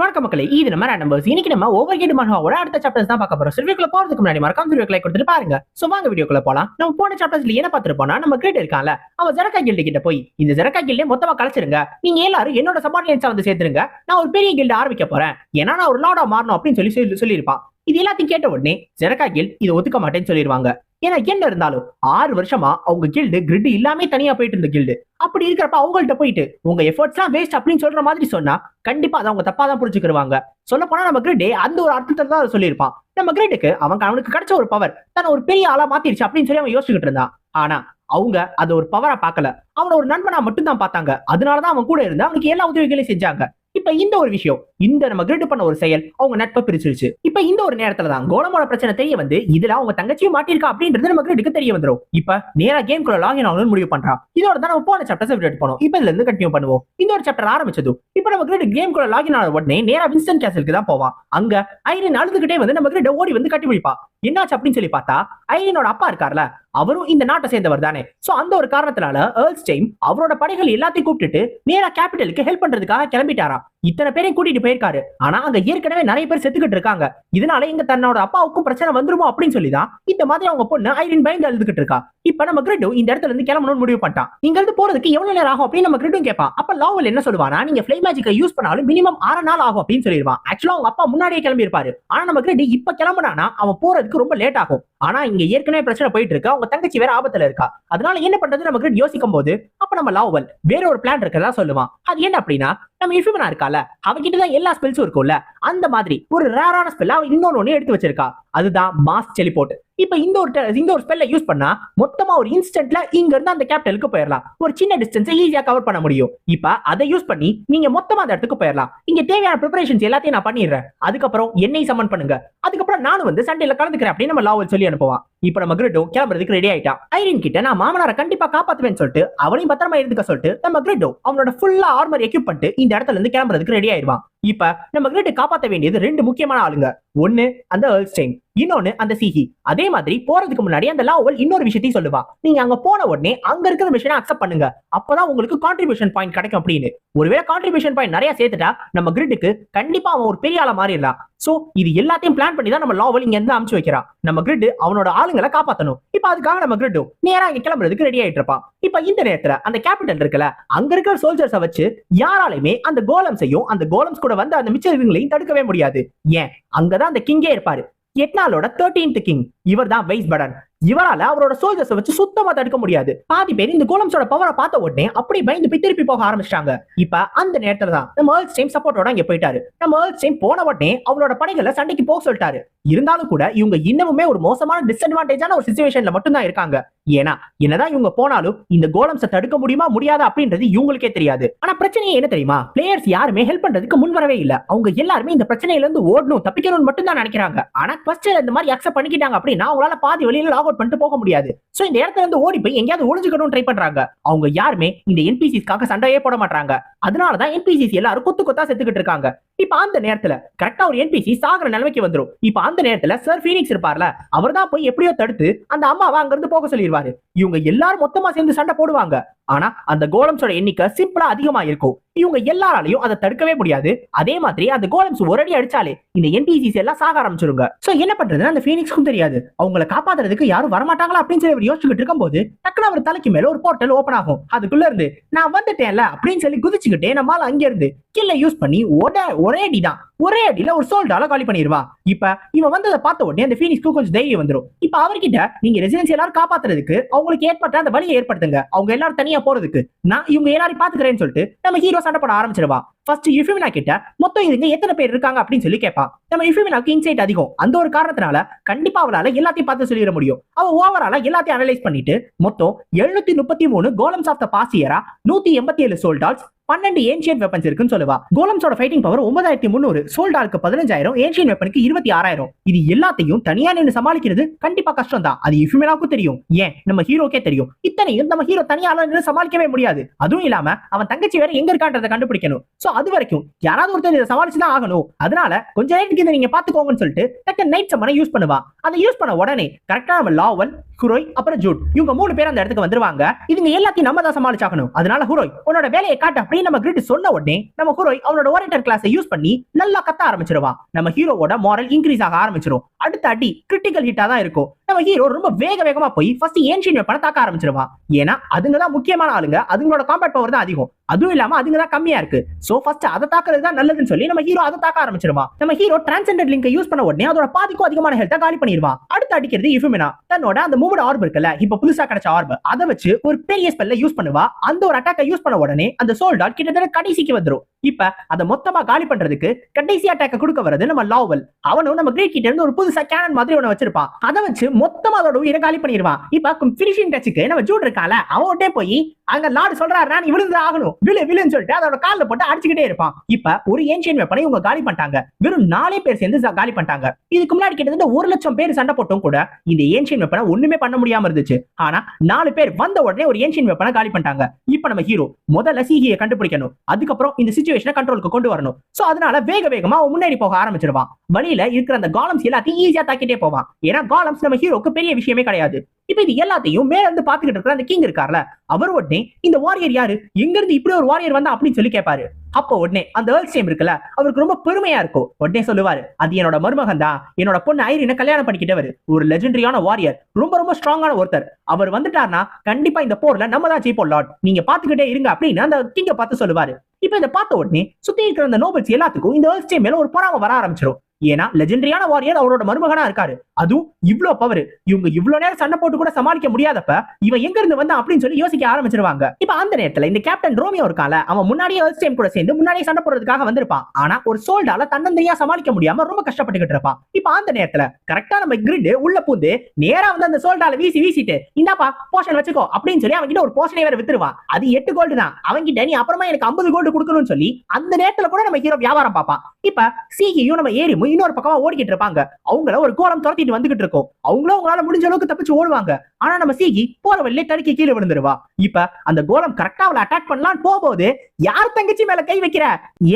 வணக்க மக்களே இது நம்ம நம்பர்ஸ் இன்னைக்கு நம்ம ஓவர் கேட் மனோவோட அடுத்த சாப்டர்ஸ் தான் பார்க்க போறோம். சிறுவிக்குள்ள போறதுக்கு முன்னாடி மறக்காம சிறுவிக்கு கொடுத்துட்டு பாருங்க. சோ வாங்க வீடியோக்குள்ள போலாம். நம்ம போன சாப்டர்ஸ்ல என்ன பார்த்திருப்போம்னா நம்ம கிரேட் இருக்கான்ல அவன் ஜெரக்கா கில்டு கிட்ட போய் இந்த ஜெரக்கா கில்டே மொத்தமா கலைச்சிருங்க. நீங்க எல்லாரும் என்னோட சபார்டினேட்ஸா வந்து சேர்த்துருங்க. நான் ஒரு பெரிய கில்டு ஆரம்பிக்க போறேன். ஏன்னா நான் ஒரு லார்டா மாறணும் அப்படின்னு சொல்லி சொல்லி சொல்லியிருப்பான். இது எல்லாத்தையும் கேட்ட உடனே ஜெரக்கா கில்ட் இதை ஒத்துக்க மாட்டேன்னு சொல்லிடுவாங்க ஏன்னா என்ன இருந்தாலும் ஆறு வருஷமா அவங்க கில்டு கிரிட் இல்லாமே தனியா போயிட்டு இருந்த கில்டு அப்படி இருக்கிறப்ப அவங்கள்ட்ட போயிட்டு உங்க எஃபர்ட்ஸ்லாம் வேஸ்ட் அப்படின்னு சொல்ற மாதிரி சொன்னா கண்டிப்பா அதை அவங்க தப்பா தான் புரிஞ்சுக்கிடுவாங்க சொல்ல போனா நம்ம கிரிட்டே அந்த ஒரு அர்த்தத்தை தான் சொல்லியிருப்பான். நம்ம கிரிட்டுக்கு அவன் அவனுக்கு கிடைச்ச ஒரு பவர் தன்னை ஒரு பெரிய ஆளா மாத்திருச்சு அப்படின்னு சொல்லி அவன் யோசிச்சுக்கிட்டு இருந்தான். ஆனா அவங்க அதை ஒரு பவரா பார்க்கல. அவனை ஒரு நண்பனா மட்டும் தான் பார்த்தாங்க. அதனாலதான் அவன் கூட இருந்து அவனுக்கு எல்லா உதவிகளையும் செஞ்சாங்க. இப்ப இந்த ஒரு விஷயம் இந்த நம்ம கிரிட் பண்ண ஒரு செயல் அவங்க நட்பை பிரிச்சிருச்சு. இப்ப இந்த ஒரு நேரத்துல தான் கோலமோட பிரச்சனை தெரிய வந்து இதுல அவங்க தங்கச்சியும் மாட்டிருக்கா அப்படின்றது நம்ம கிரிட்டுக்கு தெரிய வந்துடும் இப்ப நேரா கேம் குள்ள லாகின் ஆகணும்னு முடிவு பண்றான். இதோட தான் நம்ம போன சாப்டர்ஸ் விட்டு போனோம். இப்ப இதுல இருந்து கண்டினியூ பண்ணுவோம். இந்த ஒரு சாப்டர் ஆரம்பிச்சது இப்ப நம்ம கிரிட் கேம் குள்ள லாகின் ஆன உடனே நேரா வின்ஸ்டன் கேசலுக்கு தான் போவான். அங்க ஐரின் அழுதுகிட்டே வந்து நம்ம கிரிட் ஓடி வந்து கட்டி பிடிப்பா என்னாச்சு அப்படின்னு சொல்லி பார்த்தா ஐரினோட அப்பா இருக்கார்ல அவரும் இந்த நாட்டை சேர்ந்தவர் தானே. சோ அந்த ஒரு காரணத்தினால ஏர்ல்ஸ்டைம் அவரோட படைகள் எல்லாத்தையும் கூப்பிட்டுட்டு நேரா கேபிட்டலுக்கு ஹெல்ப் பண்றதுக்காக கிளம்பிட்டாராம். இத்தனை பேரையும் கூட்டிட்டு போயிருக்காரு. ஆனா அங்க ஏற்கனவே நிறைய பேர் செத்துக்கிட்டு இருக்காங்க. இதனால இங்க தன்னோட அப்பாவுக்கும் பிரச்சனை வந்துருமோ அப்படின்னு சொல்லி தான் இந்த மாதிரி அவங்க பொண்ணு ஐரின் பயந்து அழுதுகிட்டு இருக்கா. இப்ப நம்ம கிரிட்டு இந்த இடத்துல இருந்து கிளம்பணும்னு முடிவு பண்ணிட்டான். இங்க இருந்து போறதுக்கு எவ்வளவு நேரம் ஆகும் அப்படின்னு நம்ம கிரிட்டும் கேட்பான். அப்ப லாவல் என்ன சொல்லுவானா நீங்க ஃபிளை மேஜிக்கை யூஸ் பண்ணாலும் மினிமம் ஆறு நாள் ஆகும் அப்படின்னு சொல்லிடுவான். ஆக்சுவலா அவங்க அப்பா முன்னாடியே கிளம்பி இருப்பாரு ஆனா நம்ம கிரிட் இப்ப கிளம்புனானா அவன் போறதுக்கு ரொம்ப லேட் ஆகும். ஆனா இங்க ஏற்கனவே பிரச்சனை போயிட்டு இருக்கு. அவங்க தங்கச்சி வேற ஆபத்துல இருக்கா. அதனால என்ன பண்றது நம்ம கிரெட் யோசிக்கும் போது அப்ப நம்ம லாவல் வேற ஒரு பிளான் இருக்கிறதா சொல்லுவான். அது என்ன அப்படின்னா நம்ம இஃபிமனா இருக்கால அவகிட்ட தான் எல்லா ஸ்பெல்ஸும் இருக்கும்ல? அந்த மாதிரி ஒரு ரேரான ஸ்பெல் அவன் இன்னொன்னு எடுத்து வச்சிருக்கா அதுதான் மாஸ் டெலிபோர்ட் இப்ப இந்த ஒரு இந்த ஒரு ஸ்பெல்ல யூஸ் பண்ணா மொத்தமா ஒரு இன்ஸ்டன்ட்ல இங்க இருந்து அந்த கேபிட்டலுக்கு போயிடலாம் ஒரு சின்ன டிஸ்டன்ஸை ஈஸியா கவர் பண்ண முடியும். இப்ப அதை யூஸ் பண்ணி நீங்க மொத்தமா அந்த இடத்துக்கு போயிடலாம் இங்க தேவையான ப்ரிப்பரேஷன்ஸ் எல்லாத்தையும் நான் பண்ணிடுறேன். அதுக்கப்புறம் என்னை சமன் பண்ணுங்க. அதுக்கப்புறம் நானும் வந்து சண்டையில கலந்துக்கிறேன் அப்படின்னு நம்ம லாவல் சொல்லி அனுப்புவான். இப்ப நம்ம கிரிட்டோ கிளம்புறதுக்கு ரெடி ஆயிட்டான் ஐரின் கிட்ட நான் மாமனாரை கண்டிப்பா காப்பாத்துவேன்னு சொல்லிட்டு அவனையும் பத்திரமா இருந்துக்க சொல்லிட்டு நம்ம கிரிட்டோ அவனோட ஃபுல்லா ஆர்மர் எக்யூப் பண்ணிட்டு இந்த இடத்துல இருந்து கிளம்புறதுக்கு ரெடி ஆயிடுவான். இப்ப நம்ம கிரிட்டு காப்பாற்ற வேண்டியது ரெண்டு முக்கியமான ஆளுங்க. ஒன்னு அந்த ஏர்ல்ஸ்டைன் இன்னொன்னு அந்த சிஹி. அதே மாதிரி போறதுக்கு முன்னாடி அந்த லாவல் இன்னொரு விஷயத்தையும் சொல்லுவா. நீங்க அங்க போன உடனே அங்க இருக்கிற மிஷனை அக்செப்ட் பண்ணுங்க. அப்பதான் உங்களுக்கு கான்ட்ரிபியூஷன் பாயிண்ட் கிடைக்கும் அப்படின்னு. ஒருவேளை கான்ட்ரிபியூஷன் பாயிண்ட் நிறைய சேர்த்துட்டா நம்ம கிரிட்டுக்கு கண்டிப்பா அவன் ஒரு பெரிய ஆளா மாறிடலாம். சோ இது எல்லாத்தையும் பிளான் பண்ணி தான் நம்ம லாவல் இங்க இருந்து அமுச்சு வைக்கிறான் நம்ம கிரிட் அவனோட ஆளுங்களை காப்பாத்தணும். இப்ப அதுக்காக நம்ம கிரிட்டு நேரா இங்க கிளம்புறதுக்கு ரெடி ஆயிட்டு இருப்பான். இப்ப இந்த நேரத்துல அந்த கேபிட்டல் இருக்குல்ல அங்க இருக்கிற சோல்ஜர்ஸை வச்சு யாராலையுமே அந்த கோலம்ஸையும் அந்த கோலம்ஸ் கூட வந்து அந்த மிச்ச தடுக்கவே முடியாது. ஏன்? அங்கதான் அந்த கிங்கே இருப்பாரு. எட்னாலோட தேர்ட்டீன்த் கிங் இவர் தான் வைஸ் படன் இவரால அவரோட சோல்ஜர்ஸ் வச்சு சுத்தமா தடுக்க முடியாது. பாதி பேர் இந்த கோலம்ஸோட பவரை பார்த்த உடனே அப்படியே பயந்து போய் திருப்பி போக ஆரம்பிச்சிட்டாங்க. இப்ப அந்த நேரத்துல தான் நம்ம ஏர்ல் டைம் சப்போர்ட்டோட இங்க போயிட்டாரு. நம்ம ஏர்ல் டைம் போன உடனே அவரோட படைகளை சண்டைக்கு போக சொல்லிட்டாரு. இருந்தாலும் கூட இவங்க இன்னமுமே ஒரு மோசமான டிஸ்அட்வான்டேஜான ஒரு சுச்சுவேஷன்ல மட்டும்தான் இருக்காங்க. ஏன்னா என்னதான் இவங்க போனாலும் இந்த கோலம்ஸை தடுக்க முடியுமா முடியாதா அப்படின்றது இவங்களுக்கே தெரியாது. ஆனா பிரச்சனையே என்ன தெரியுமா? பிளேயர்ஸ் யாருமே ஹெல்ப் பண்றதுக்கு முன் வரவே இல்ல. அவங்க எல்லாருமே இந்த பிரச்சனையில இருந்து ஓடணும் தப்பிக்கணும்னு மட்டும் தான் நினைக்கிறாங்க. ஆனா ஃபர்ஸ்ட் இந்த மாதிரி அக்செப்ட் பண்ணிக்கிட்டாங்க அப்படின்னு அவங்களால பாதி வழியில லாக் அவுட் பண்ணிட்டு போக முடியாது. சோ இந்த இடத்துல இருந்து ஓடி போய் எங்கேயாவது ஒளிஞ்சுக்கணும் ட்ரை பண்றாங்க. அவங்க யாருமே இந்த என்பிசிஸ்க்காக சண்டையே போட மாட்டாங்க அதனாலதான் என்பிசிசி எல்லாரும் கொத்து கொத்தா செத்துக்கிட்டு இருக்காங்க. இப்ப அந்த நேரத்துல கரெக்டா ஒரு என்பிசி சாகிற நிலைமைக்கு வந்துரும். இப்ப அந்த நேரத்துல சார் ஃபீனிக்ஸ் இருப்பார்ல அவர் தான் போய் எப்படியோ தடுத்து அந்த அம்மாவை அங்க இருந்து போக சொல்லிடுவாரு இவங்க எல்லாரும் மொத்தமா சேர்ந்து சண்டை போடுவாங்க. ஆனா அந்த கோலம்ஸோட எண்ணிக்கை சிம்பிளா அதிகமா இருக்கும் இவங்க எல்லாராலையும் அதை தடுக்கவே முடியாது. அதே மாதிரி அந்த கோலம்ஸ் ஒரு அடி அடிச்சாலே இந்த என்பிசிஸ் எல்லாம் சாக ஆரம்பிச்சிருங்க. சோ என்ன பண்றதுன்னு அந்த ஃபீனிக்ஸ்க்கும் தெரியாது. அவங்கள காப்பாத்துறதுக்கு யாரும் வரமாட்டாங்களா அப்படின்னு சொல்லி அவர் யோசிச்சுக்கிட்டு இருக்கும்போது டக்குனு அவர் தலைக்கு மேல ஒரு போர்ட்டல் ஓபன் ஆகும். அதுக்குள்ள இருந்து நான் வந்துட்டேன்ல அப்படின்னு சொல்லி குதிச்சுக்கிட்டே நம்மால அங்க இருந்து கில்ல யூஸ் பண்ணி ஒரே ஒரே அடிதான். ஒரே அடியில ஒரு சோல்டால காலி பண்ணிடுவான் இப்ப இவன் வந்ததை பார்த்த உடனே அந்த ஃபீனிக்ஸ்க்கு கொஞ்சம் தைரியம் வந்துரும். இப்ப அவர்கிட்ட நீங்க ரெசிடென்சி எல்லாரும் காப்பாத்துறதுக்கு அவங்களுக்கு ஏற்பட்ட அந்த வழியை ஏற்படுத்துங்க. அவங்க எல்லாரும் தனியா போறதுக்கு. நான் இவங்க எல்லாரையும் பாத்துக்கிறேன்னு சொல்லிட்டு நம்ம ஹீரோ சண்டை போட ஆரம்பிச்சிருவா. ஃபர்ஸ்ட் யுஃபிமினா கிட்ட மொத்தம் இதுங்க எத்தனை பேர் இருக்காங்க? அப்படின்னு சொல்லி கேட்பான் நம்ம யுஃபிமினாக்கு இன்சைட் அதிகம். அந்த ஒரு காரணத்தினால கண்டிப்பா அவளால எல்லாத்தையும் பார்த்து சொல்லிட முடியும். அவ ஓவரால எல்லாத்தையும் அனலைஸ் பண்ணிட்டு மொத்தம் எழுநூத்தி முப்பத்தி மூணு கோலம்ஸ் ஆஃப் த பாசியரா நூத்தி எண்பத்தி ஏழு சோல்டால்ஸ் பன்னெண்டு ஏன்ஷியன் வெப்பன்ஸ் இருக்குன்னு சொல்லுவா. கோலம்ஸோட ஃபைட்டிங் பவர் ஒன்பதாயிரத்தி முந்நூறு சோல்டாருக்கு பதினஞ்சாயிரம் ஏன்ஷியன் வெப்பனுக்கு இருபத்தி ஆறாயிரம். இது எல்லாத்தையும் தனியா நின்று சமாளிக்கிறது கண்டிப்பா கஷ்டம் தான் அது இஃபிமேனாவுக்கும் தெரியும். ஏன்? நம்ம ஹீரோக்கே தெரியும். இத்தனையும் நம்ம ஹீரோ தனியால நின்று சமாளிக்கவே முடியாது. அதுவும் இல்லாம அவன் தங்கச்சி வேற எங்க இருக்கான்றதை கண்டுபிடிக்கணும். சோ அது வரைக்கும் யாராவது ஒருத்தர் இதை சமாளிச்சு தான் ஆகணும். அதனால கொஞ்ச நேரத்துக்கு இதை நீங்க பாத்துக்கோங்கன்னு சொல்லிட்டு நைட் சம்மனை யூஸ் பண்ணுவா. அதை யூஸ் பண்ண உடனே கரெக்டா நம்ம லாவல் ஹுரோய் அப்புறம் ஜூட். இவங்க மூணு பேர் அந்த இடத்துக்கு வந்துருவாங்க. இதுங்க எல்லாத்தையும் நம்ம தான் சமாளிச்சாகணும். அதனால ஹுரோய் உன்னோட வேலையை காட்டு அப்படின்னு நம்ம கிரிட் சொன்ன உடனே நம்ம ஹுரோய் அவனோட ஓரேட்டர் கிளாஸை யூஸ் பண்ணி நல்லா கத்த ஆரம்பிச்சிருவான் நம்ம ஹீரோவோட மாரல் இன்க்ரீஸ் ஆக ஆரம்பிச்சிரும். அடுத்த அடி கிரிட்டிக்கல் ஹிட்டா தான் இருக்கும். நம்ம ஹீரோ ரொம்ப வேக வேகமா போய் ஃபர்ஸ்ட் ஏன்ஷியன் வெப்பனை தாக்க ஆரம்பிச்சிருவான் ஏன்னா அதுங்க தான் முக்கியமான ஆளுங்க. அதுங்களோட காம்பேட் பவர் தான் அதிகம். அதுவும் இல்லாம அதுங்க தான் கம்மியா இருக்கு. சோ ஃபர்ஸ்ட் அதை தாக்குறது தான் நல்லதுன்னு சொல்லி நம்ம ஹீரோ அதை தாக்க ஆரம்பிச்சிருவான் நம்ம ஹீரோ டிரான்செண்டட் லிங்கை யூஸ் பண்ண உடனே அதோட பாதிக்கும் அதிகமான ஹெல்த்தை காலி பண்ணிடுவான் அடுத்து அடிக்கிறது இஃபுமினா தன்னோட அந்த மூவ் ஆர்ப் இருக்குல்ல இப்ப புதுசா கிடைச்ச ஆர்ப் அதை வச்சு ஒரு பெரிய ஸ்பெல்ல யூஸ் பண்ணுவா. அந்த ஒரு அட்டாக்கை யூஸ் பண்ண உடனே அந்த சோல்டால் கிட்டத்தட்ட கடைசிக்கு வந்துரும். இப்ப அதை மொத்தமா காலி பண்றதுக்கு கடைசி அட்டாக்க கொடுக்க வர்றது நம்ம லாவல். அவனும் நம்ம கிரேட் கிட்ட இருந்து ஒரு புதுசா கேனன் மாதிரி ஒண்ணு வச்சிருப்பான். அதை வச்சு மொத்தமா அதோட உயிரை காலி பண்ணிடுவான். இப்ப பினிஷிங் டச்சுக்கு நம்ம ஜூட் இருக்கால அவன்கிட்டே போய் அங்க லார்டு சொல்றாரு நான் விழுந்து ஆகணும். விழு விழுன்னு சொல்லிட்டு அதோட காலில் போட்டு அடிச்சுக்கிட்டே இருப்பான். இப்ப ஒரு ஏன்ஷியன் வெப்பனை இவங்க காலி பண்ணிட்டாங்க. வெறும் நாலே பேர் சேர்ந்து காலி பண்ணிட்டாங்க. இதுக்கு முன்னாடி கிட்டத்தட்ட ஒரு லட்சம் பேர் சண்டை போட்டும் கூட இந்த ஏன்ஷியன் வெப்பனை ஒண்ணுமே பண்ண முடியாம இருந்துச்சு. ஆனா நாலு பேர் வந்த உடனே ஒரு ஏன்ஷியன் வெப்பனை காலி பண்ணிட்டாங்க. இப்ப நம்ம ஹீரோ முதல்ல சீகியை கண்டுபிடிக்கணும். அதுக்கப்புறம் இந்த சிச்சுவே கண்ட்ரோலுக்கு கொண்டு வரணும். சோ அதனால வேக வேகமா அவன் முன்னேறி போக ஆரம்பிச்சிருவான் வழியில இருக்கிற அந்த காலம்ஸ் எல்லாத்தையும் ஈஸியா தாக்கிட்டே போவான். ஏன்னா காலம்ஸ் நம்ம ஹீரோக்கு பெரிய விஷயமே கிடையாது. இப்ப இது எல்லாத்தையும் மேல இருந்து பாத்துக்கிட்டு இருக்கிற அந்த கிங் இருக்கார்ல அவர் உடனே இந்த வாரியர் யாரு? எங்க இருந்து இப்படி ஒரு வாரியர் வந்தா? அப்படின்னு சொல்லி கேட்பாரு. அப்போ உடனே அந்த ஏர்ல் சேம் இருக்குல்ல அவருக்கு ரொம்ப பெருமையா இருக்கும். உடனே சொல்லுவாரு அது என்னோட மருமகன் தான். என்னோட பொண்ணு ஐரினை கல்யாணம் பண்ணிக்கிட்டவர். ஒரு லெஜெண்டரியான வாரியர் ரொம்ப ரொம்ப ஸ்ட்ராங்கான ஒருத்தர். அவர் வந்துட்டார்னா கண்டிப்பா இந்த போர்ல நம்ம தான் ஜெயிப்போம் லார்ட். நீங்க பாத்துக்கிட்டே இருங்க அப்படின்னு அந்த கிங்க பார்த்து சொல்லுவாரு. இப்ப இதை பார்த்த உடனே சுத்தி இருக்கிற அந்த நோபல்ஸ் எல்லாத்துக்கும் இந்த ஏர்ல் சேம் மேல ஒரு பொறாம வர ஆரம்பிச்சிடும் ஏன்னா லெஜெண்டரியான வாரியர் அவரோட மருமகனா இருக்காரு. அதுவும் இவ்வளவு பவர் இவங்க இவ்வளவு நேரம் சண்டை போட்டு கூட சமாளிக்க முடியாதப்ப இவன் எங்க இருந்து வந்தா அப்படின்னு சொல்லி யோசிக்க ஆரம்பிச்சிருவாங்க. இப்ப அந்த நேரத்துல இந்த கேப்டன் ரோமியோ இருக்கால அவன் முன்னாடியே ஏர்ல் டைம் கூட சேர்ந்து முன்னாடியே சண்டை போடுறதுக்காக வந்திருப்பான். ஆனா ஒரு சோல்டால தன்னந்தனியா சமாளிக்க முடியாம ரொம்ப கஷ்டப்பட்டுக்கிட்டு இருப்பான். இப்ப அந்த நேரத்துல கரெக்டா நம்ம கிரிட் உள்ள பூந்து நேரா வந்து அந்த சோல்டால வீசி வீசிட்டு இந்தாப்பா போஷன் வச்சுக்கோ அப்படின்னு சொல்லி அவன்கிட்ட ஒரு போஷனை வேற வித்துருவான். அது எட்டு கோல்டு தான். அவன்கிட்ட நீ அப்புறமா எனக்கு ஐம்பது கோல்டு கொடுக்கணும்னு சொல்லி அந்த நேரத்துல கூட நம்ம ஹீரோ வியாபாரம் பார்ப்பான். இப்ப சிகியும் நம்ம ஏரியும் இன்னொரு பக்கமா ஓடிக்கிட்டு இருப்பாங்க. அவங்கள ஒரு கோலம் துரத்திட்டு வந்துகிட்டு இருக்கும். அவங்களும் அவங்களால முடிஞ்ச அளவுக்கு தப்பிச்சு ஓடுவாங்க. ஆனா நம்ம சீகி போற வழியிலே தடுக்கி கீழே விழுந்துருவா. இப்ப அந்த கோலம் கரெக்டா அவளை அட்டாக் பண்ணலான்னு போகும்போது யார் தங்கச்சி மேல கை வைக்கிற?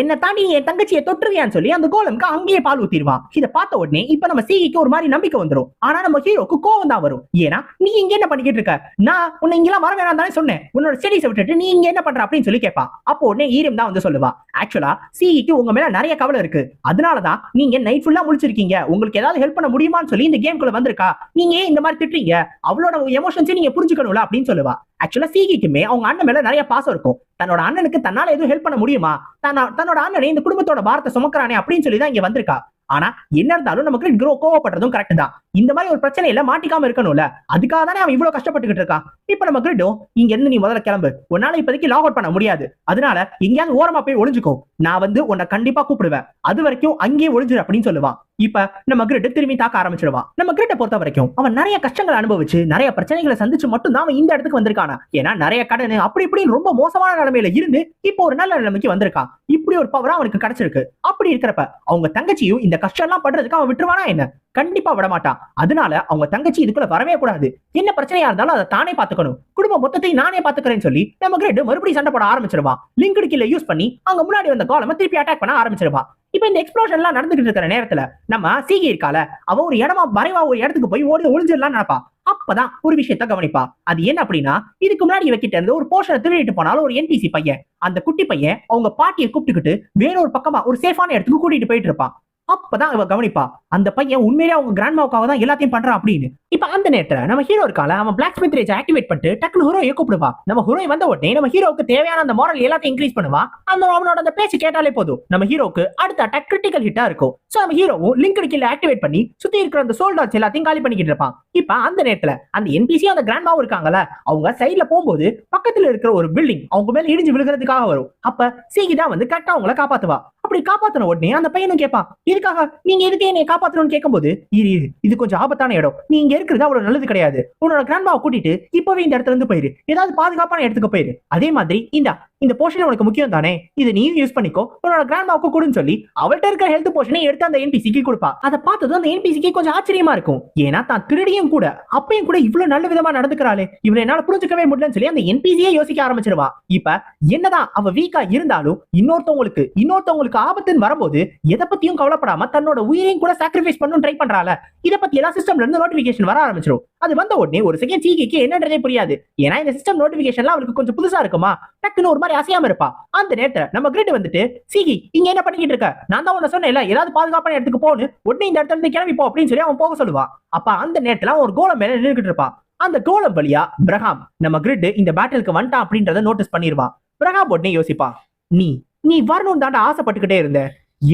என்ன தாண்டி என் தங்கச்சியை தொற்றுவியான்னு சொல்லி அந்த கோலம்க்கு அங்கேயே பால் ஊத்திடுவான். இதை பார்த்த உடனே இப்ப நம்ம சீகிக்கு ஒரு மாதிரி நம்பிக்கை வந்துடும் ஆனா நம்ம ஹீரோக்கு கோவம் தான் வரும். ஏன்னா நீ இங்க என்ன பண்ணிக்கிட்டு இருக்க? நான் உன்னை இங்கெல்லாம் வர வேணாம் தானே சொன்னேன். உன்னோட ஸ்டடிஸை விட்டுட்டு நீ இங்க என்ன பண்ற? அப்படின்னு சொல்லி கேட்பா அப்போ உடனே ஈரம் தான் வந்து சொல்லுவா. ஆக்சுவலா சிஇக்கு உங்க மேல நிறைய கவலை இருக்கு. அதனாலதான் நீங்க நைட் ஃபுல்லா முடிச்சிருக்கீங்க உங்களுக்கு ஏதாவது ஹெல்ப் பண்ண முடியுமான்னு சொல்லி இந்த கேம்குள்ள வந்திருக்கா? நீங்க ஏன் இந்த மாதிரி திட்டுறீங்க? அவளோட எமோஷன்ஸை நீங்க புரிஞ்சுக்கணும்ல அப்படின்னு சொல்லுவா. ஆக்சுவலா சிகிக்குமே அவங்க அண்ணன் மேல நிறைய பாசம் இருக்கும். தன்னோட அண்ணனுக்கு தன்னால எதுவும் ஹெல்ப் பண்ண முடியுமா? தன்னோட அண்ணனை இந்த குடும்பத்தோட பாரத்தை சுமக்கிறானே அப்படின்னு சொல்லி தான் இங்க வந்திருக்கா. ஆனா என்ன இருந்தாலும் நமக்கு க்ரோ கோவப்படுறதும் கரெக்ட் தான். இந்த மாதிரி ஒரு பிரச்சனையில மாட்டிக்காம இருக்கணும்ல அதுக்காக தானே அவன் இவ்வளவு கஷ்டப்பட்டுக்கிட்டு இருக்கான். இப்ப நம்ம கிரிட்டோ இங்க இருந்து நீ முதல்ல கிளம்பு. உன்னால இப்போதைக்கு லாக் அவுட் பண்ண முடியாது. அதனால எங்கேயாவது ஓரமா போய் ஒளிஞ்சுக்கோ. நான் வந்து உன்னை கண்டிப்பா கூப்பிடுவேன். அது வரைக்கும் அங்கேயே ஒளிஞ்சிரு அப்படின்னு சொல்லுவான். இப்ப நம்ம கிரிட் திரும்பி தாக்க ஆரம்பிச்சிருவான் நம்ம கிரிட்டை பொறுத்த வரைக்கும் அவன் நிறைய கஷ்டங்களை அனுபவிச்சு நிறைய பிரச்சனைகளை சந்திச்சு மட்டும் தான் அவன் இந்த இடத்துக்கு வந்திருக்கானா? ஏன்னா நிறைய கடன் அப்படி இப்படின்னு ரொம்ப மோசமான நிலைமையில இருந்து இப்போ ஒரு நல்ல நிலைமைக்கு வந்திருக்கான். இப்படி ஒரு பவர் அவனுக்கு கிடைச்சிருக்கு. அப்படி இருக்கிறப்ப அவங்க தங்கச்சியும் இந்த கஷ்டம் எல்லாம் படுறதுக்கு அவன் விட்டுருவானா என்ன? கண்டிப்பா விடமாட்டான் அதனால அவங்க தங்கச்சி இதுக்குள்ள வரவே கூடாது. என்ன பிரச்சனையா இருந்தாலும் அதை தானே பாத்துக்கணும் குடும்ப மொத்தத்தையும் நானே பாத்துக்கிறேன்னு சொல்லி நம்ம கிரேட் மறுபடியும் சண்டை போட ஆரம்பிச்சிருவான் லிங்க்டு யூஸ் பண்ணி அங்க முன்னாடி வந்த காலம திருப்பி அட்டாக் பண்ண ஆரம்பிச்சிருவான் இப்ப இந்த எக்ஸ்ப்ளோஷன் எல்லாம் நடந்துகிட்டு இருக்கிற நேரத்துல நம்ம சீகி இருக்கால அவ ஒரு இடமா மறைவா ஒரு இடத்துக்கு போய் ஓடி ஒளிஞ்சிடலாம் நினைப்பா. அப்பதான் ஒரு விஷயத்த கவனிப்பா. அது என்ன அப்படின்னா இதுக்கு முன்னாடி இவக்கிட்ட இருந்து ஒரு போர்ஷனை திருடிட்டு போனாலும் ஒரு என்பிசி பையன் அந்த குட்டி பையன் அவங்க பாட்டியை கூப்பிட்டுக்கிட்டு வேற ஒரு பக்கமா ஒரு சேஃபான இடத்துக்கு கூட்டிட்டு போயிட்டு இருப்பான். அப்பதான் அவ கவனிப்பா. அந்த பையன் உண்மையிலே அவங்க கிராண்ட்மாவுக்காக தான் எல்லாத்தையும் பண்றான் அப்படின்னு. இப்ப அந்த நேரத்துல நம்ம ஹீரோ இருக்கால அவன் பிளாக் ஸ்மித் ரேஜ் ஆக்டிவேட் பண்ணிட்டு டக்குனு ஹீரோயை கூப்பிடுவா நம்ம ஹீரோய் வந்த உடனே நம்ம ஹீரோக்கு தேவையான அந்த மாரல் எல்லாத்தையும் இன்க்ரீஸ் பண்ணுவா. அந்த அவனோட அந்த பேச்சு கேட்டாலே போதும். நம்ம ஹீரோக்கு அடுத்த அட்டாக் கிரிட்டிக்கல் ஹிட்டா இருக்கும். சோ நம்ம ஹீரோவும் லிங்க் கில்ல ஆக்டிவேட் பண்ணி சுத்தி இருக்கிற அந்த சோல்டார்ஸ் எல்லாத்தையும் காலி பண்ணிக்கிட்டு இருப்பான். இப்ப அந்த நேரத்துல அந்த என்பிசி அந்த கிராண்ட்மாவும் இருக்காங்கல்ல அவங்க சைடுல போகும்போது பக்கத்துல இருக்கிற ஒரு பில்டிங் அவங்க மேல இடிஞ்சு விழுகிறதுக்காக வரும். அப்ப சீகிதா தான் வந்து கரெக்டா அவங்கள காப்பாத்துவா. அப்படி காப்பாத்தின உடனே அந்த பையனும் கேட்பான் எதுக்காக நீங்க எதுக்கு என்னை காப்பாத்தணும்னு கேட்கும்போது இரு இரு இது கொஞ்சம் ஆபத்தான இடம். நீ இங்க இருக்கிறது அவ்வளவு நல்லது கிடையாது. உன்னோட கிராண்ட்மாவை கூட்டிட்டு இப்பவே இந்த இடத்துல இருந்து போயிரு. ஏதாவது பாதுகாப்பான இடத்துக்கு போயிரு. அதே மாதிரி இந்த இந்த போர்ஷன் உனக்கு முக்கியம் தானே? இது நீயும் யூஸ் பண்ணிக்கோ. உன்னோட கிராண்ட்மாவுக்கு கொடுன்னு சொல்லி அவள்கிட்ட இருக்கிற ஹெல்த் போர்ஷனை எடுத்து அந்த என்பிசிக்கு கொடுப்பா. அதை பார்த்ததும் அந்த என்பிசிக்கு கொஞ்சம் ஆச்சரியமா இருக்கும். ஏன்னா தான் திருடியும் கூட அப்பயும் கூட இவ்வளவு நல்ல விதமா நடந்துக்கிறாளே. இவனை என்னால புரிஞ்சுக்கவே முடியலன்னு சொல்லி அந்த என்பிசியே யோசிக்க ஆரம்பிச்சிருவா. இப்ப என்னதான் அவ வீக்கா இருந்தாலும் இன்னொருத்தவங்களுக்கு இன்னொருத்தவங்களுக்கு ஆபத்துன்னு வரும்போது எதை பத்தியும் கவலைப்படாம தன்னோட உயிரையும் கூட சாக்ரிஃபைஸ் பண்ணணும் ட்ரை பண்றால இத பத்தி எல்லாம் சிஸ்டம்ல இருந்து நோட்டிபிகேஷன் வர ஆரம்பிச்சிடும் அது வந்த உடனே ஒரு செகண்ட் சீக்கிக்கு என்னன்றதே புரியாது. ஏன்னா இந்த சிஸ்டம் நோட்டிபிகேஷன்லாம் அவளுக்கு கொஞ்சம் புதுசா இருக்குமா? டக்குன்னு ஒரு மாதிரி அசையாம இருப்பா. அந்த நேரத்துல நம்ம கிரிட் வந்துட்டு சிகி இங்க என்ன பண்ணிக்கிட்டு இருக்க? நான் தான் உன்ன சொன்னேன்ல ஏதாவது பாதுகாப்பான இடத்துக்கு போன்னு உடனே இந்த இடத்துல இருந்து கிளம்பி போ அப்படின்னு சொல்லி அவன் போக சொல்லுவா. அப்ப அந்த நேரத்துல ஒரு கோலம் மேல நின்றுகிட்டு இருப்பான் அந்த கோலம் வழியா பிரகாம் நம்ம கிரிட் இந்த பேட்டிலுக்கு வந்துட்டான் அப்படின்றத நோட்டீஸ் பண்ணிடுவான் பிரகாம் உடனே யோசிப்பான் நீ நீ வரணும் தாண்டா ஆசைப்பட்டுக்கிட்டே இருந்த.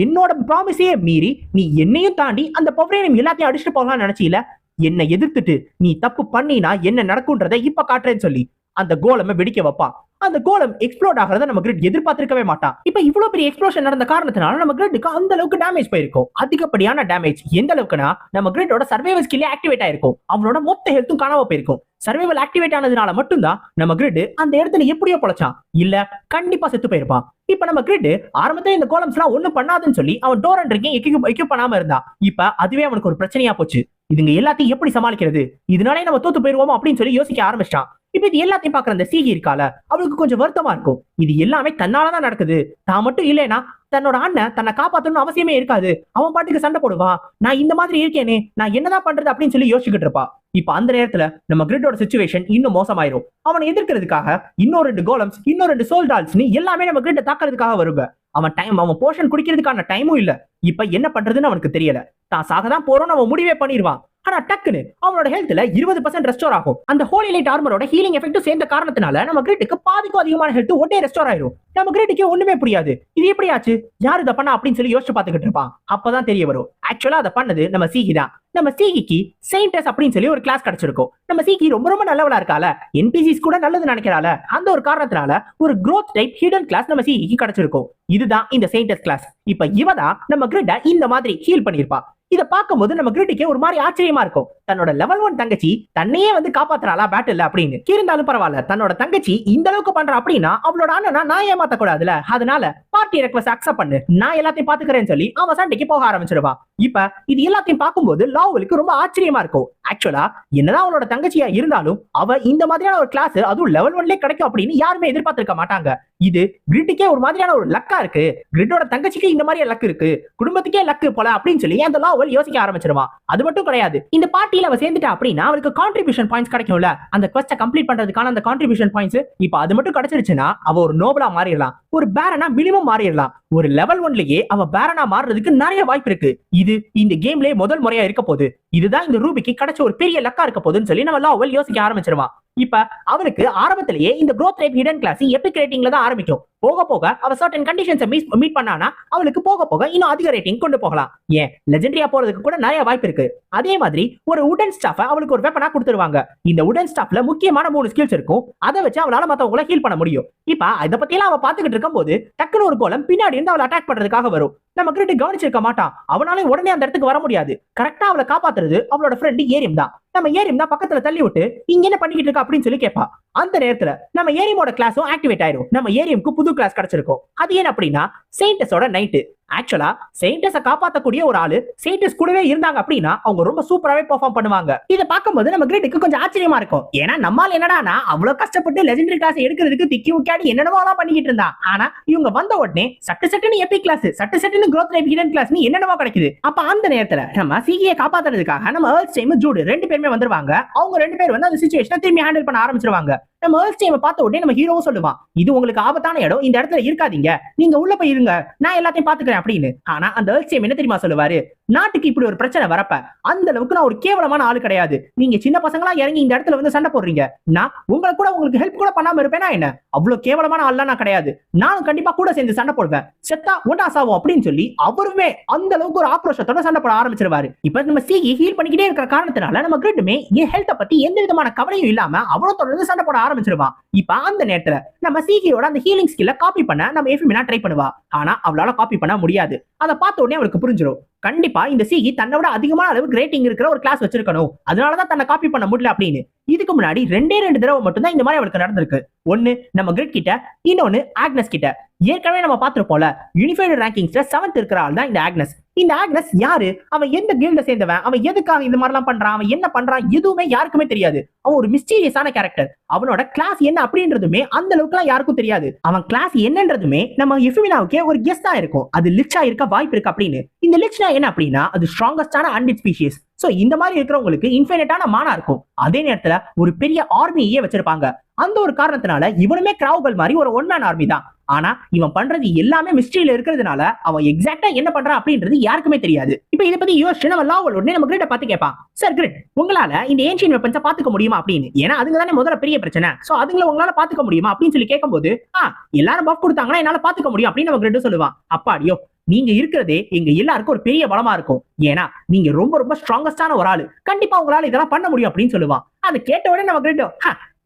என்னோட ப்ராமிஸையே மீறி நீ என்னையும் தாண்டி அந்த பவரையும் எல்லாத்தையும் அடிச்சுட்டு போகலாம்னு நினைச்சில? என்னை எதிர்த்துட்டு நீ தப்பு பண்ணினா என்ன நடக்கும்ன்றதை இப்ப காட்டுறேன்னு சொல்லி அந்த கோலமை வெடிக்க வைப்பான் அந்த கோலம் எக்ஸ்ப்ளோட் ஆகிறத நம்ம கிரிட் எதிர்பார்த்திருக்கவே மாட்டான். இப்ப இவ்வளவு பெரிய எக்ஸ்ப்ளோஷன் நடந்த காரணத்தினால நம்ம கிரிட்டுக்கு அந்த அளவுக்கு டேமேஜ் போயிருக்கும். அதிகப்படியான டேமேஜ் எந்த அளவுக்குனா நம்ம கிரிட்டோட சர்வைவல் ஸ்கில்லே ஆக்டிவேட் ஆயிருக்கும். அவனோட மொத்த ஹெல்த்தும் காணாம போயிருக்கும். சர்வைவல் ஆக்டிவேட் ஆனதுனால மட்டும்தான் நம்ம கிரிட் அந்த இடத்துல எப்படியோ பொழைச்சான். இல்ல கண்டிப்பா செத்து போயிருப்பான். இப்ப நம்ம கிரிட் ஆரம்பத்துல இந்த கோலம்ஸ் எல்லாம் ஒண்ணும் பண்ணாதுன்னு சொல்லி அவன் டோர் அண்ட் எக்யூப் எக்யூப் பண்ணாம இருந்தான். இப்ப அதுவே அவனுக்கு ஒரு பிரச்சனையா போச்சு. இதுங்க எல்லாத்தையும் எப்படி சமாளிக்கிறது? இதனாலே நம்ம தோத்து போயிருவோம் அப்படின்னு சொல்லி யோசிக்க ஆரம்பிச்சிட்டான். இப்ப இது எல்லாத்தையும் பாக்குற அந்த சீகி இருக்கால அவளுக்கு கொஞ்சம் வருத்தமா இருக்கும். இது எல்லாமே தன்னாலதான் நடக்குது. தான் மட்டும் இல்லைனா தன்னோட அண்ணன் தன்னை காப்பாத்தணும்னு அவசியமே இருக்காது. அவன் பாட்டுக்கு சண்டை போடுவான் நான் இந்த மாதிரி இருக்கேனே நான் என்னதான் பண்றது அப்படின்னு சொல்லி யோசிச்சுக்கிட்டு இருப்பா. இப்ப அந்த நேரத்துல நம்ம கிரிட்டோட சுச்சுவேஷன் இன்னும் மோசமாயிரும். அவனை எதிர்க்கிறதுக்காக இன்னொரு ரெண்டு கோலம்ஸ் இன்னொரு ரெண்டு சோல்டால்ஸ்னு எல்லாமே நம்ம கிரிட்ட தாக்குறதுக்காக வருங்க. அவன் டைம் அவன் போர்ஷன் குடிக்கிறதுக்கான டைமும் இல்ல. இப்ப என்ன பண்றதுன்னு அவனுக்கு தெரியல. தான் சாக தான் போறோம்னு அவன் முடிவே பண்ணிடுவான். ஆனா டக்குன்னு அவனோட ஹெல்த்ல இருபது பர்சன்ட் ரெஸ்டோர் ஆகும். அந்த ஹோலி லைட் ஆர்மரோட ஹீலிங் எஃபெக்ட் சேர்ந்த காரணத்தினால நம்ம கிரிட்டுக்கு பாதிக்கும் அதிகமான ஹெல்த் ஒட்டே ரெஸ்டோர் ஆயிரும். நம்ம கிரிட்டுக்கு ஒண்ணுமே புரியாது. இது எப்படி ஆச்சு யார் இதை பண்ணா அப்படின்னு சொல்லி யோசிச்சு பார்த்துக்கிட்டு இருப்பான். அப்பதான் தெரிய வரும். ஆக்சுவலா அதை பண்ணது நம்ம சீகி தான். நம்ம சீகிக்கு செயின்டஸ் அப்படின்னு சொல்லி ஒரு கிளாஸ் கிடைச்சிருக்கும். நம்ம சீகி ரொம்ப ரொம்ப நல்லவளா இருக்கால என்பிசிஸ் கூட நல்லது நினைக்கிறால அந்த ஒரு காரணத்தினால ஒரு க்ரோத் டைப் ஹிடன் கிளாஸ் நம்ம சீகிக்கு கிடைச்சிருக்கும். இதுதான் இந்த செயின்டஸ் கிளாஸ் இப்ப இவ தான் நம்ம கிரிட்ட இந்த மாதிரி ஹீல் பண்ணிருப்பா இத பார்க்கும்போது நம்ம கிரிட்டிக்கே ஒரு மாதிரி ஆச்சரியமா இருக்கும். தன்னோட லெவல் ஒன் தங்கச்சி தன்னையே வந்து காப்பாத்துறாளா பேட்டில் அப்படின்னு. இருந்தாலும் பரவாயில்ல தன்னோட தங்கச்சி இந்த அளவுக்கு பண்றா அப்படின்னா அவளோட அண்ணனா நான் ஏமாத்த கூடாதுல அதனால பார்ட்டி ரெக்வஸ்ட் அக்செப்ட் பண்ணு. நான் எல்லாத்தையும் பாத்துக்கிறேன்னு சொல்லி அவன் சண்டைக்கு போக ஆரம்பிச்சிருவா. இப்ப இது எல்லாத்தையும் பார்க்கும்போது லாவலுக்கு ரொம்ப ஆச்சரியமா இருக்கும். ஆக்சுவலா என்னதான் அவளோட தங்கச்சியா இருந்தாலும் அவ இந்த மாதிரியான ஒரு கிளாஸ் அதுவும் லெவல் ஒன்லயே கிடைக்கும் அப்படின்னு யாருமே எதிர்பார்த்திருக்க மாட்டாங்க. இது கிரிட்டுக்கே ஒரு மாதிரியான ஒரு லக்கா இருக்கு. கிரிட்டோட தங்கச்சிக்கு இந்த மாதிரியே லக் இருக்கு. குடும்பத்துக்கே லக்கு போல அப்படின்னு சொல்லி அந்த லாவல் யோசிக்க ஆரம்பிச்சிருவான் அது மட்டும் கிடையாது. இந்த பார்ட்டியில அவ சேர்ந்துட்டா அப்படின்னா அவருக்கு கான்ட்ரிபியூஷன் பாயிண்ட்ஸ் கிடைக்கும்ல. அந்த கொஸ்ட கம்ப்ளீட் பண்றதுக்கான அந்த கான்ட்ரிபியூஷன் பாயிண்ட்ஸ் இப்ப அது மட்டும் கிடைச்சிருச்சுன்னா அவ ஒரு நோபலா மாறிடலாம். ஒரு பேரனா மினிமம் மாறிடலாம். ஒரு லெவல் ஒன்லயே அவ பேரனா மாறுறதுக்கு நிறைய வாய்ப்பு இருக்கு. இது இந்த கேம்லயே முதல் முறையா இருக்க போகுது. இதுதான் இந்த ரூபிக்கு கிடைச்ச ஒரு பெரிய லக்கா இருக்க போகுதுன்னு சொல்லி நம்ம லாவல் யோசிக்க ஆரம்பிச்சிருவான் இப்ப அவனுக்கு ஆரம்பத்திலேயே இந்த growth rate hidden class epic ரேட்டிங்ல தான் ஆரம்பிக்கும். போக போக அவ சர்டன் கண்டிஷன்ஸை மீட் பண்ணானா அவளுக்கு போக போக இன்னும் அதிக ரேட்டிங் கொண்டு போகலாம். ஏன்? லெஜெண்டரியா போறதுக்கு கூட நிறைய வாய்ப்பு இருக்கு. அதே மாதிரி ஒரு உடன் ஸ்டாஃப் அவளுக்கு ஒரு வெப்பனா கொடுத்துருவாங்க. இந்த உடன் ஸ்டாஃப்ல முக்கியமான மூணு ஸ்கில்ஸ் இருக்கும். அதை வச்சு அவளால மத்தவங்கள ஹீல் பண்ண முடியும். இப்ப இத பத்தி எல்லாம் அவ பாத்துக்கிட்டு இருக்கும்போது டக்குனு ஒரு கோலம் பின்னாடி இருந்து அவளை அட்டாக் பண்றதுக்காக வரும். நம்ம கிட்ட கவனிச்சிருக்க மாட்டான். அவனால உடனே அந்த இடத்துக்கு வர முடியாது. கரெக்டா அவளை காப்பாத்துறது அவளோட ஃப்ரெண்டு ஏரியம் தான். நம்ம ஏரியம் தான் பக்கத்துல தள்ளி விட்டு இங்க என்ன பண்ணிக்கிட்டு இருக்கா? அப்படின்னு சொல்லி கேட்பா. அந்த நேரத்துல நம்ம ஏரியமோட கிளாஸும் ஆக்டிவேட் ஆயிரும். நம்ம ஏரியம்க்கு புது கிளாஸ் கிடைச்சிருக்கும். அது ஏன் அப்படின்னா செயின்டஸோட நைட்டு ஆக்சுவலா செயின்டஸ காப்பாத்தக்கூடிய ஒரு ஆளு செயின்டஸ் கூடவே இருந்தாங்க அப்படின்னா அவங்க ரொம்ப சூப்பராவே பெர்ஃபார்ம் பண்ணுவாங்க. இத பார்க்கும்போது நம்ம கிரேட்டுக்கு கொஞ்சம் ஆச்சரியமா இருக்கும். ஏன்னா நம்மால் என்னடானா அவ்வளவு கஷ்டப்பட்டு லெஜெண்டரி கிளாஸ் எடுக்கிறதுக்கு திக்கி முக்கியாடி என்னென்னவோ எல்லாம் பண்ணிக்கிட்டு இருந்தா ஆனா இவங்க வந்த உடனே சட்டு சட்டுன்னு எப்பி கிளாஸ் சட்டு சட்டுன்னு க்ரோத் ரேட் ஹிடன் கிளாஸ் என்னென்னவோ கிடைக்குது. அப்ப அந்த நேரத்துல நம்ம சீகியை காப்பாத்துறதுக்காக நம்ம ஏர்ஸ் டைம் ஜூடு ரெண்டு பேருமே வந்துருவாங்க. அவங்க ரெண்டு பேர் வந்து அந்த சுச்சுவேஷனை திரும்பி ஹேண்டில் பண்ண ஆரம்பிச்சிருவாங்க. நம்ம ஏர்ஸ் டைம் பார்த்த உடனே நம்ம ஹீரோவும் சொல்லுவான் இது உங்களுக்கு ஆபத்தான இடம் இந்த இடத்துல இருக்காதீங்க. நீங்க உள்ள போய் இருங்க. நான் எல்லாத்தையும் பாத்துக்கிறேன் அப்படின்னு ஆனா அந்த ஏர்ஸ் என்ன தெரியுமா சொல்லுவாரு? நாட்டுக்கு இப்படி ஒரு பிரச்சனை வரப்ப அந்த அளவுக்கு நான் ஒரு கேவலமான ஆளு கிடையாது. நீங்க சின்ன பசங்களா இறங்கி இந்த இடத்துல வந்து சண்டை போடுறீங்க. நான் உங்களை கூட உங்களுக்கு ஹெல்ப் கூட பண்ணாம இருப்பேனா என்ன? அவ்வளவு கேவலமான ஆள்லாம் நான் கிடையாது. நானும் கண்டிப்பா கூட சேர்ந்து சண்டை போடுவேன். செத்தா ஒன்னா சாவோம் அப்படின்னு சொல்லி அவருமே அந்த அளவுக்கு ஒரு ஆக்ரோஷத்தோட சண்டை போட ஆரம்பிச்சிருவாரு. இப்ப நம்ம சிகி ஹீல் பண்ணிக்கிட்டே இருக்கிற காரணத்தினால நம்ம கிரிட்டுமே என் ஹெல்த்த பத்தி எந்த விதமான கவலையும் இல்லாம அவ்வளவு தொடர்ந்து சண்டை போட ஆரம்பிச்சிருவான் இப்ப அந்த நேரத்துல நம்ம சிகியோட அந்த ஹீலிங் ஸ்கில்ல காப்பி பண்ண நம்ம எஃபிமினா ட்ரை பண்ணுவா. ஆனா அவளால காப்பி பண்ண முடியாது. அதை பார்த்த உடனே அவளுக்கு புரிஞ்சிடும் கண்டிப்பா இந்த சிகி தன்னை விட அதிகமான அளவுக்கு ரேட்டிங் இருக்கிற ஒரு கிளாஸ் வச்சிருக்கணும். அதனாலதான் தன்னை காப்பி பண்ண முடியல அப்படின்னு. இதுக்கு முன்னாடி ரெண்டே ரெண்டு தடவை மட்டும்தான் இந்த மாதிரி அவளுக்கு நடந்திருக்கு. ஒன்னு நம்ம கிரிட் கிட்ட இன்னொன்னு ஆக்னஸ் கிட்ட. ஏற்கனவே நம்ம பார்த்திருப்போம்ல யூனிஃபைடு ரேங்கிங்ஸ்ல செவன்த் இருக்கிற ஆள் தான் இந்த ஆக்னஸ் இந்த ஆக்னஸ் யாரு? அவன் எந்த கீல்ட சேர்ந்தவன்? அவன் எதுக்காக இந்த மாதிரிலாம் பண்றான்? அவன் என்ன பண்றான்? எதுவுமே யாருக்குமே தெரியாது. அவன் ஒரு மிஸ்டீரியஸான கேரக்டர் அவனோட கிளாஸ் என்ன அப்படின்றதுமே அந்த அளவுக்குலாம் யாருக்கும் தெரியாது. அவன் கிளாஸ் என்னன்றதுமே நம்ம எஃபிமினாவுக்கே ஒரு கெஸ்ட் தான் இருக்கும். அது லிச்சா இருக்க வாய்ப்பு இருக்கு அப்படின்னு. இந்த லிச்னா என்ன அப்படின்னா அது ஸ்ட்ராங்கஸ்டான அன்டிட் ஸ்பீஷியஸ் சோ இந்த மாதிரி இருக்கிறவங்களுக்கு இன்ஃபினிட்டான மானா இருக்கும். அதே நேரத்துல ஒரு பெரிய ஆர்மியே வச்சிருப்பாங்க. அந்த ஒரு காரணத்தினால இவனுமே கிராவுகள் மாதிரி ஒரு ஒன் மேன் ஆர்மி தான். ஆனா இவன் பண்றது எல்லாமே மிஸ்ட்ரியில இருக்கிறதுனால அவன் எக்ஸாக்டா என்ன பண்றான் அப்படின்றது யாருக்குமே தெரியாது. இப்ப இதை பத்தி யோசிச்சு நம்ம லாவல் உடனே நம்ம கிரிட்ட பார்த்து கேட்பான். சார் கிரிட் உங்களால இந்த ஏன்ஷியன் வெப்பன்ஸை பாத்துக்க முடியுமா? அப்படின்னு. ஏன்னா அதுங்க தானே முதல்ல பெரிய பிரச்சனை. சோ அதுங்களை உங்களால பாத்துக்க முடியுமா? அப்படின்னு சொல்லி கேட்கும்போது ஆ எல்லாரும் பஃப் கொடுத்தாங்கன்னா என்னால பாத்துக்க முடியும் அப்படின்னு நம்ம கிரிட்ட சொல்லுவான். அப்பாடியோ நீங்க இருக்கிறதே எங்க எல்லாருக்கும் ஒரு பெரிய பலமா இருக்கும். ஏன்னா நீங்க ரொம்ப ரொம்ப ஸ்ட்ராங்கஸ்டான ஒரு ஆளு. கண்டிப்பா உங்களால இதெல்லாம் பண்ண முடியும் அப்படின்னு சொல்லுவான். அதை கேட்ட உடனே நம்ம கிரிட்டோ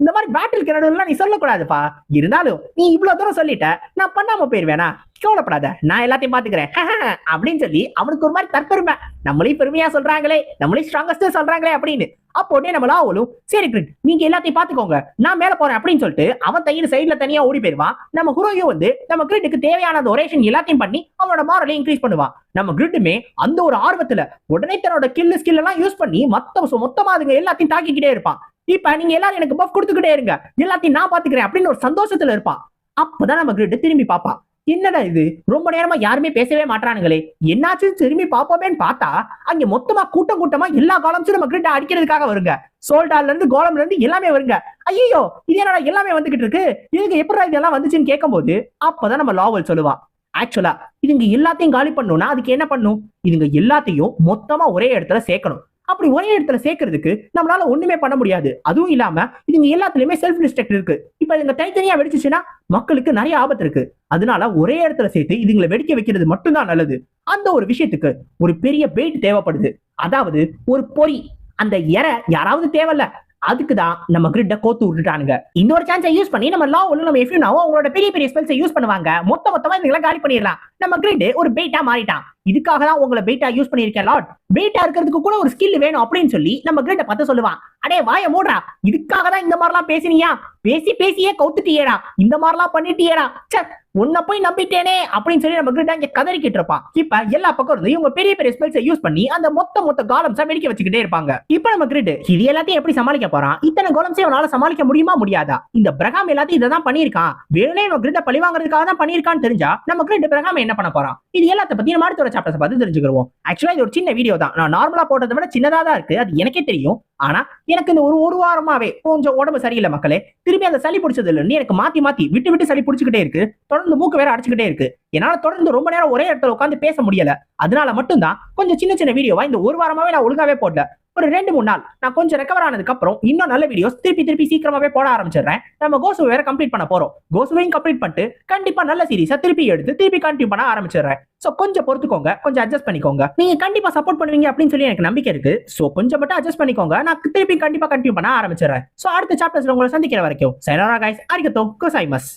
இந்த மாதிரி பேட்டில் கிணடுலாம் நீ சொல்லக்கூடாதுப்பா. இருந்தாலும் நீ இவ்வளவு தூரம் சொல்லிட்ட நான் பண்ணாம போயிருவேனா? கவலைப்படாத நான் எல்லாத்தையும் பாத்துக்கிறேன். அப்படின்னு சொல்லி அவனுக்கு ஒரு மாதிரி தற்பெருமை. நம்மளையும் பெருமையா சொல்றாங்களே நம்மளையும் ஸ்ட்ராங்கஸ்ட் சொல்றாங்களே அப்படின்னு. அப்போ உடனே நம்மள அவளும் சரி கிரிட் நீங்க எல்லாத்தையும் பாத்துக்கோங்க. நான் மேல போறேன் அப்படின்னு சொல்லிட்டு அவன் தையில் சைடுல தனியா ஓடி போயிருவான். நம்ம ஹுரோயோ வந்து நம்ம கிரிட்டுக்கு தேவையான ஒரேஷன் எல்லாத்தையும் பண்ணி அவனோட மாரலையும் இன்க்ரீஸ் பண்ணுவான். நம்ம கிரிட்டுமே அந்த ஒரு ஆர்வத்துல உடனே தன்னோட கில்லு ஸ்கில் எல்லாம் யூஸ் பண்ணி மொத்த மொத்தமா அதுங்க எல்லாத்தையும் தாக்கிக்கிட்டே இருப்பான். இப்ப நீங்க எல்லாரும் எனக்கு பஃப் கொடுத்துக்கிட்டே இருங்க. எல்லாத்தையும் நான் பாத்துக்கிறேன் அப்படின்னு ஒரு சந்தோஷத்துல இருப்பா. அப்பதான் நம்ம கிரிட்டு திரும்பி பாப்பா. என்னடா இது? ரொம்ப நேரமா யாருமே பேசவே மாட்டானுங்களே என்னாச்சு? திரும்பி பாப்போமேன்னு பார்த்தா அங்க மொத்தமா கூட்டம் கூட்டமா எல்லா காலம்ஸும் நம்ம கிரிட்ட அடிக்கிறதுக்காக வருங்க. சோல்டார்ல இருந்து கோலம்ல இருந்து எல்லாமே வருங்க. ஐயோ இது என்னடா எல்லாமே வந்துகிட்டு இருக்கு? இதுக்கு எப்படி இதெல்லாம் வந்துச்சுன்னு கேட்கும்போது அப்பதான் நம்ம லாவல் சொல்லுவா. ஆக்சுவலா இதுங்க எல்லாத்தையும் காலி பண்ணணும்னா அதுக்கு என்ன பண்ணும்? இதுங்க எல்லாத்தையும் மொத்தமா ஒரே இடத்துல சேர்க்கணும். அப்படி ஒரே இடத்துல சேர்க்கறதுக்கு நம்மளால ஒண்ணுமே பண்ண முடியாது. அதுவும் இல்லாம இதுங்க எல்லாத்துலயுமே செல்ஃப் டிஸ்ட்ரக்ட் இருக்கு. இப்ப இதுங்க தனித்தனியா வெடிச்சுச்சுன்னா மக்களுக்கு நிறைய ஆபத்து இருக்கு. அதனால ஒரே இடத்துல சேர்த்து இதுங்களை வெடிக்க வைக்கிறது மட்டும்தான் நல்லது. அந்த ஒரு விஷயத்துக்கு ஒரு பெரிய பெயிட் தேவைப்படுது. அதாவது ஒரு பொறி அந்த இறை யாராவது தேவையில்ல. அதுக்கு தான் நம்ம கிரிட்ட கோத்து விட்டுட்டானுங்க. இந்த ஒரு சான்ஸை யூஸ் பண்ணி நம்ம லா ஒன்று நம்ம எஃப்யூனாவோ அவங்களோட பெரிய பெரிய ஸ்பெல்ஸை யூஸ் பண்ணுவாங்க. மொத்த மொத்தமா இதுங்களை காலி பண்ணிடலாம். நம்ம கிரிட் ஒரு பெயிட்டா மாறிட்டான். இதுக்காக தான் உங்களை பெயிட்டா யூஸ் பண்ணியிருக்கேன் லாட் பெயிட்டா இருக்கிறதுக்கு கூட ஒரு ஸ்கில் வேணும் அப்படின்னு சொல்லி நம்ம கிரிட்ட பார்த்து சொல்லுவான். அடே வாய மூடுறா. இதுக்காக தான் இந்த மாதிரிலாம் பேசினியா? பேசி பேசியே கவுத்துட்டியேடா. இந்த மாதிரிலாம் பண்ணிட்டியேடா. ச்சே உன்னை போய் நம்பிட்டேனே அப்படின்னு சொல்லி நம்ம கிட்ட இங்க கதறிக்கிட்டு இருப்பான். இப்ப எல்லா பக்கம் இருந்து இவங்க பெரிய பெரிய ஸ்பெல்ஸை யூஸ் பண்ணி அந்த மொத்த மொத்த காலம்ஸா வெடிக்க வச்சுக்கிட்டே இருப்பாங்க. இப்ப நம்ம கிரிட் இது எல்லாத்தையும் எப்படி சமாளிக்க போறான்? இத்தனை கோலம்ஸே அவனால சமாளிக்க முடியுமா முடியாதா? இந்த பிரகாம் எல்லாத்தையும் இதை தான் பண்ணியிருக்கான். நம்ம கிரிட்ட பழி வாங்குறதுக்காக தான் பண்ணியிருக்கான்னு தெரிஞ்சா நம்ம கிரிட் பிரகாம் என்ன பண்ண போறான்? இது எல்லாத்த பத்தி நம்ம அடுத்த ஒரு சாப்டர்ஸ் பார்த்து தெரிஞ்சுக்கிறோம் ஆக்சுவலா இது ஒரு சின்ன வீடியோ தான். நான் நார்மலா போட்டதை விட சின்னதா தான் இருக்கு. அது எனக்கே தெரியும். ஆனா எனக்கு இந்த ஒரு ஒரு வாரமாவே கொஞ்சம் உடம்பு சரியில்லை மக்களே. திரும்பி அந்த சளி பிடிச்சதுல இருந்து எனக்கு மாத்தி மாத்தி விட்டு விட்டு சளி பிடிச்சிக்கிட்டே இருக்கு. தொடர்ந்து மூக்கு வேற அடிச்சுக்கிட்டே இருக்கு. என்னால தொடர்ந்து ரொம்ப நேரம் ஒரே இடத்துல உட்காந்து பேச முடியல. அதனால மட்டும்தான் கொஞ்சம் சின்ன சின்ன வீடியோவா இந்த ஒரு வாரமாவே நான் ஒழுங்காவே போடல. ஒரு ரெண்டு மூணு நாள். நான் கொஞ்சம் ரெக்கவர் ஆனதுக்கு அப்புறம் இன்னும் நல்ல வீடியோஸ் திருப்பி திருப்பி சீக்கிரமாவே போட ஆரம்பிச்சிடுறேன். நம்ம கோசு வேற கம்ப்ளீட் பண்ண போறோம். கோசுவையும் கம்ப்ளீட் பண்ணிட்டு கண்டிப்பா நல்ல சீரிஸா திருப்பி எடுத்து திருப்பி கண்டினியூ பண்ண ஆரம்பிச்சிடுறேன். சோ கொஞ்சம் பொறுத்துக்கோங்க. கொஞ்சம் அட்ஜஸ்ட் பண்ணிக்கோங்க. நீங்க கண்டிப்பா சப்போர்ட் பண்ணுவீங்க அப்படின்னு சொல்லி எனக்கு நம்பிக்கை இருக்கு. சோ கொஞ்சம் மட்டும் அட்ஜஸ்ட் பண்ணிக்கோங்க. நான் திருப்பி கண்டிப்பா கண்டினியூ பண்ண ஆரம்பிச்சிடுறேன். சோ அடுத்த சாப்டர்ஸ்ல உங்களை சந்திக்கிற வரைக்கும் சைனரா கைஸ் அரிக்கத்தோ கோசாய்மஸ்